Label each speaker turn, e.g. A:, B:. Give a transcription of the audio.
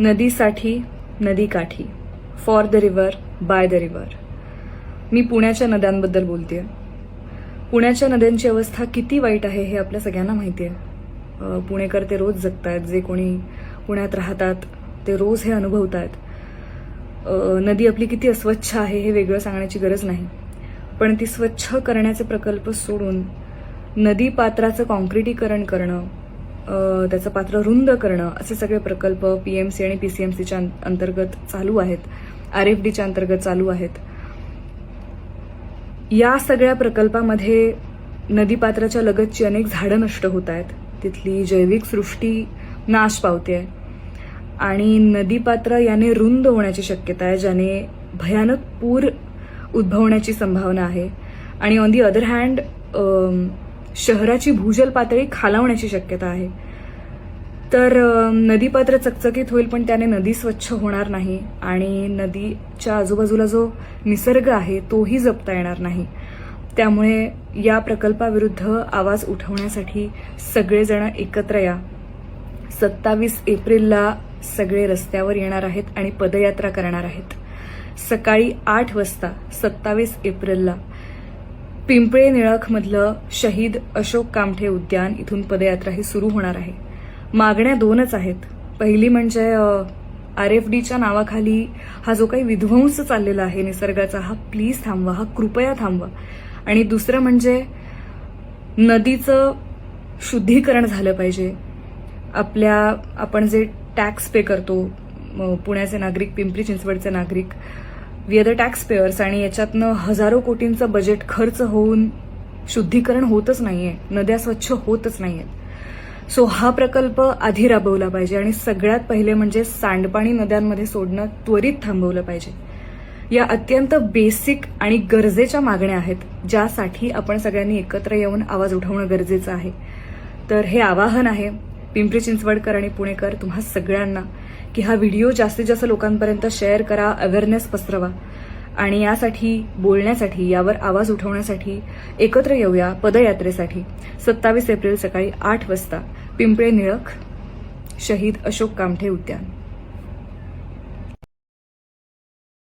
A: नदीसाठी नदीकाठी. For the river by the river मी पुण्याच्या नद्यांबद्दल बोलते पुण्याच्या नद्यांची अवस्था किती वाईट आहे हे आपल्या सगळ्यांना माहिती आहे. पुणेकर ते रोज जगतायत जे कोणी पुण्यात राहतात ते रोज हे अनुभवत आहेत नदी आपली किती अस्वच्छ आहे हे वेगळं सांगण्याची गरज नाही. पण ती स्वच्छ करण्याचे प्रकल्प सोडून नदी पात्राचं कॉन्क्रिटीकरण करणं त्याचं पात्र रुंद करणं असे सगळे प्रकल्प पीएमसी आणि पीसीएमसीच्या अंतर्गत चालू आहेत. आर एफ डीच्या अंतर्गत चालू आहेत. या सगळ्या प्रकल्पामध्ये नदीपात्राच्या लगतची अनेक झाडं नष्ट होत आहेत. तिथली जैविक सृष्टी नाश पावते. आहे आणि नदीपात्र याने रुंद होण्याची शक्यता आहे ज्याने भयानक पूर उद्भवण्याची संभावना आहे. आणि ऑन दी अदर हँड शहराची भूजल पातळी खालावण्याची शक्यता आहे. तर नदीपात्र चकचकीत होईल पण त्याने नदी स्वच्छ होणार नाही आणि नदीच्या आजूबाजूला जो निसर्ग आहे तोही जपता येणार नाही. त्यामुळे या प्रकल्पाविरुद्ध आवाज उठवण्यासाठी सगळेजण एकत्र या. सत्तावीस एप्रिलला सगळे रस्त्यावर येणार आहेत आणि पदयात्रा करणार आहेत. सकाळी आठ वाजता सत्तावीस एप्रिलला. पिंपळे निळखमधलं शहीद अशोक कामठे उद्यान इथून पदयात्रा ही सुरू होणार आहे. मागण्या दोनच आहेत. पहिली म्हणजे आर एफ डीच्या नावाखाली हा जो काही विध्वंस चाललेला आहे निसर्गाचा हा प्लीज थांबवा हा कृपया थांबवा. आणि दुसरं म्हणजे नदीचं शुद्धीकरण झालं पाहिजे. आपल्या आपण जे टॅक्स पे करतो पुण्याचे नागरिक पिंपरी चिंचवडचे नागरिक वी आर द टॅक्स आणि याच्यातनं हजारो कोटींचं बजेट खर्च होऊन शुद्धीकरण होतच नाहीये. नद्या स्वच्छ होतच नाहीयेत. सो हा प्रकल्प आधी राबवला पाहिजे आणि सगळ्यात पहिले म्हणजे सांडपाणी नद्यांमध्ये सोडणं त्वरित थांबवलं पाहिजे. या अत्यंत बेसिक आणि गरजेच्या मागण्या आहेत ज्यासाठी आपण सगळ्यांनी एकत्र येऊन आवाज उठवणं गरजेचं आहे. तर हे आवाहन आहे. पिंपरी चिंचवडकर आणि पुणेकर तुम्हा सगळ्यांना की हा व्हिडिओ जास्तीत जास्त लोकांपर्यंत शेअर करा अवेअरनेस पसरवा. आणि यासाठी बोलण्यासाठी यावर आवाज उठवण्यासाठी एकत्र येऊया पदयात्रेसाठी. सत्तावीस एप्रिल सकाळी आठ वाजता. पिंपळे निळख शहीद अशोक कामठे उद्यान.